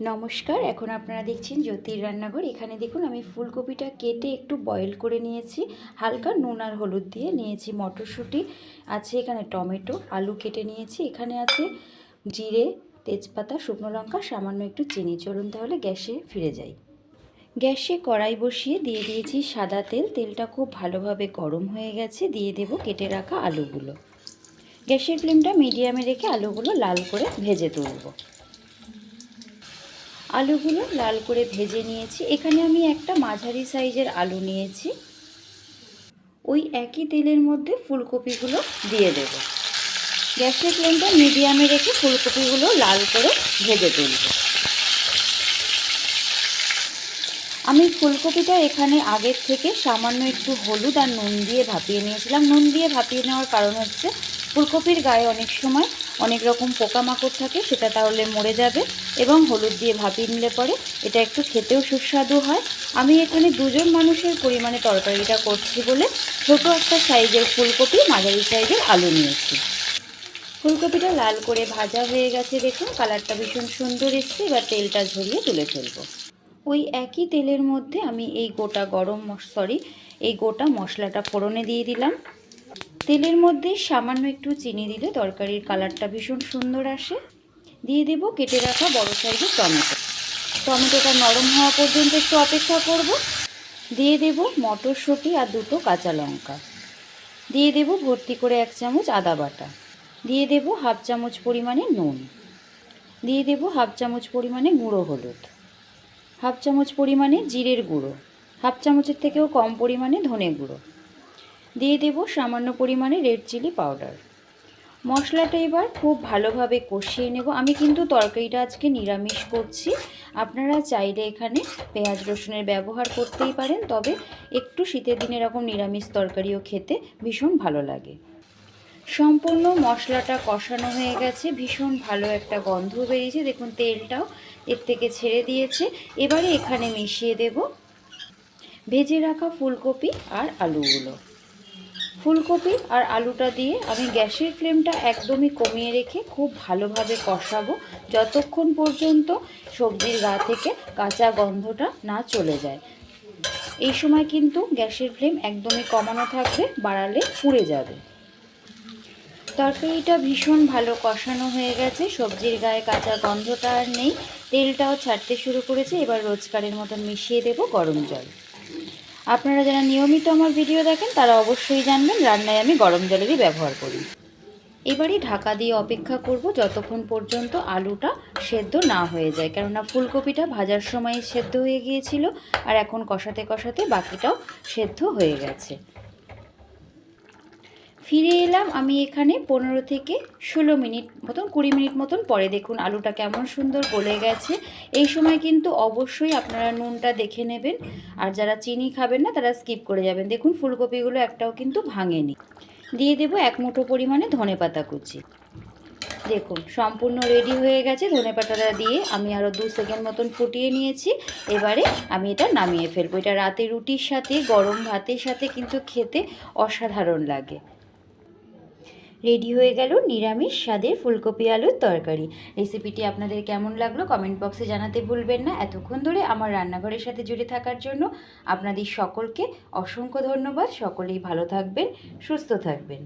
নমস্কার, এখন আপনারা দেখছেন জ্যোতির রান্নাঘর। এখানে দেখুন, আমি ফুলকপিটা কেটে একটু বয়েল করে নিয়েছি। হালকা নুন আর হলুদ দিয়ে নিয়েছি মটরশুঁটি। আছে এখানে টমেটো, আলু কেটে নিয়েছি। এখানে আছে জিরে, তেজপাতা, শুকনো লঙ্কা, সামান্য একটু চিনি। চলুন তাহলে গ্যাসে ফিরে যাই। গ্যাসে কড়াই বসিয়ে দিয়ে দিয়েছি সাদা তেল। তেলটা খুব ভালোভাবে গরম হয়ে গেছে। দিয়ে দেব কেটে রাখা আলুগুলো। গ্যাসের ফ্লেমটা মিডিয়ামে রেখে আলুগুলো লাল করে ভেজে তুলবো। আলুগুলো লাল করে ভেজে নিয়েছি। এখানে আমি একটা মাঝারি সাইজের আলু নিয়েছি। ওই একই তেলের মধ্যে ফুলকপিগুলো দিয়ে দেব। গ্যাসের ফ্লেমটা মিডিয়ামে রেখে ফুলকপিগুলো লাল করে ভেজে তুলব। আমি ফুলকপিটা এখানে আগের থেকে সামান্য একটু হলুদ আর নুন দিয়ে ভাপিয়ে নিয়েছিলাম। নুন দিয়ে ভাপিয়ে নেওয়ার কারণ হচ্ছে ফুলকপির গায়ে অনেক সময় অনেক রকম পোকামাকড় থাকে, সেটা তাহলে মরে যাবে এবং হলুদ দিয়ে ভাপিয়ে নিলে পরে এটা একটু খেতেও সুস্বাদু হয়। আমি এখানে দুজন মানুষের পরিমাণে তরকারিটা করছি বলে ছোট একটা সাইজের ফুলকপি, মাঝারি সাইজের আলু নিয়েছি। ফুলকপিটা লাল করে ভাজা হয়ে গেছে, দেখুন, কালারটা ভীষণ সুন্দর এসছে, এবার তেলটা ঝরিয়ে তুলে ফেলব। ওই একই তেলের মধ্যে আমি এই গোটা গরম সরি এই গোটা মশলাটা ফোড়নে দিয়ে দিলাম। তেলের মধ্যে সামান্য একটু চিনি দিলে তরকারির কালারটা ভীষণ সুন্দর আসে। দিয়ে দেব কেটে রাখা বড় সাইজের টমেটো। টমেটোটা নরম হওয়া পর্যন্ত একটু অপেক্ষা করব। দিয়ে দেব মটরশুঁটি আর দুটো কাঁচা লঙ্কা। দিয়ে দেব ভর্তি করে এক চামচ আদা বাটা। দিয়ে দেব হাফ চামচ পরিমাণে নুন। দিয়ে দেব হাফ চামচ পরিমাণে গুঁড়ো হলুদ। হাফ চামচ পরিমাণে জিরের গুঁড়ো। হাফ চামচের থেকেও কম পরিমাণে ধনে গুঁড়ো। দিয়ে দেব সামান্য পরিমাণে রেড চিলি পাউডার মশলাটা এবার খুব ভালোভাবে কষিয়ে নেব। আমি কিন্তু তরকারিটা আজকে নিরামিষ করছি। আপনারা চাইলে এখানে পেঁয়াজ রসুনের ব্যবহার করতেই পারেন, তবে একটু শীতের দিনে এরকম নিরামিষ তরকারিও খেতে ভীষণ ভালো লাগে। সম্পূর্ণ মশলাটা কষানো হয়ে গেছে, ভীষণ ভালো একটা গন্ধ বেরিয়েছে। দেখুন, তেলটাও এর থেকে ছেড়ে দিয়েছে। এবারে এখানে মিশিয়ে দেব। ভেজে রাখা ফুলকপি আর আলুগুলো। ফুলকপি আর আলুটা দিয়ে আমি গ্যাসের ফ্লেমটা একদমই কমিয়ে রেখে খুব ভালোভাবে কষাবো যতক্ষণ পর্যন্ত সবজির গা থেকে কাঁচা গন্ধটা না চলে যায়। এই সময় কিন্তু গ্যাসের ফ্লেম একদমই কমানো থাকবে, বাড়ালে পুড়ে যাবে। তরকারিটা ভীষণ ভালো কষানো হয়ে গেছে, সবজির গায়ে কাঁচা গন্ধটা আর নেই, তেলটাও ছাড়তে শুরু করেছে, এবার রোজকারের মতন মিশিয়ে দেব গরম জল। আপনারা যারা নিয়মিত আমার ভিডিও দেখেন, তারা অবশ্যই জানবেন রান্নায় আমি গরম জলেরই ব্যবহার করি। এবারে ঢাকা দিয়ে অপেক্ষা করব যতক্ষণ পর্যন্ত আলুটা সেদ্ধ না হয়ে যায়। কেননা ফুলকপিটা ভাজার সময় সেদ্ধ হয়ে গিয়েছিল, আর এখন কষাতে কষাতে বাকিটাও সেদ্ধ হয়ে গেছে। ফিরে এলাম আমি এখানে পনেরো থেকে ষোলো মিনিট মতন, কুড়ি মিনিট মতন পরে। দেখুন, আলুটা কেমন সুন্দর গলে গেছে। এই সময় কিন্তু অবশ্যই আপনারা নুনটা দেখে নেবেন। আর যারা চিনি খাবেন না, তারা স্কিপ করে যাবেন। দেখুন, ফুলকপিগুলো একটাও কিন্তু ভাঙেনি। দিয়ে দেব এক মুঠো পরিমাণে ধনে পাতা কুচি। দেখুন, সম্পূর্ণ রেডি হয়ে গেছে। ধনে পাতাটা দিয়ে আমি আরও দু সেকেন্ড মতন ফুটিয়ে নিয়েছি। এবারে আমি এটা নামিয়ে ফেলব। এটা রাতে রুটির সাথে, গরম ভাতের সাথে কিন্তু খেতে অসাধারণ লাগে। রেডি হয়ে গেল নিরামিষ স্বাদের ফুলকপি আলুর তরকারি। রেসিপিটি আপনাদের কেমন লাগল কমেন্ট বক্সে জানাতে ভুলবেন না। এতক্ষণ ধরে আমার রান্নাঘরের সাথে জুড়ে থাকার জন্য আপনাদের সকলকে অসংখ্য ধন্যবাদ। সকলেই ভালো থাকবেন, সুস্থ থাকবেন।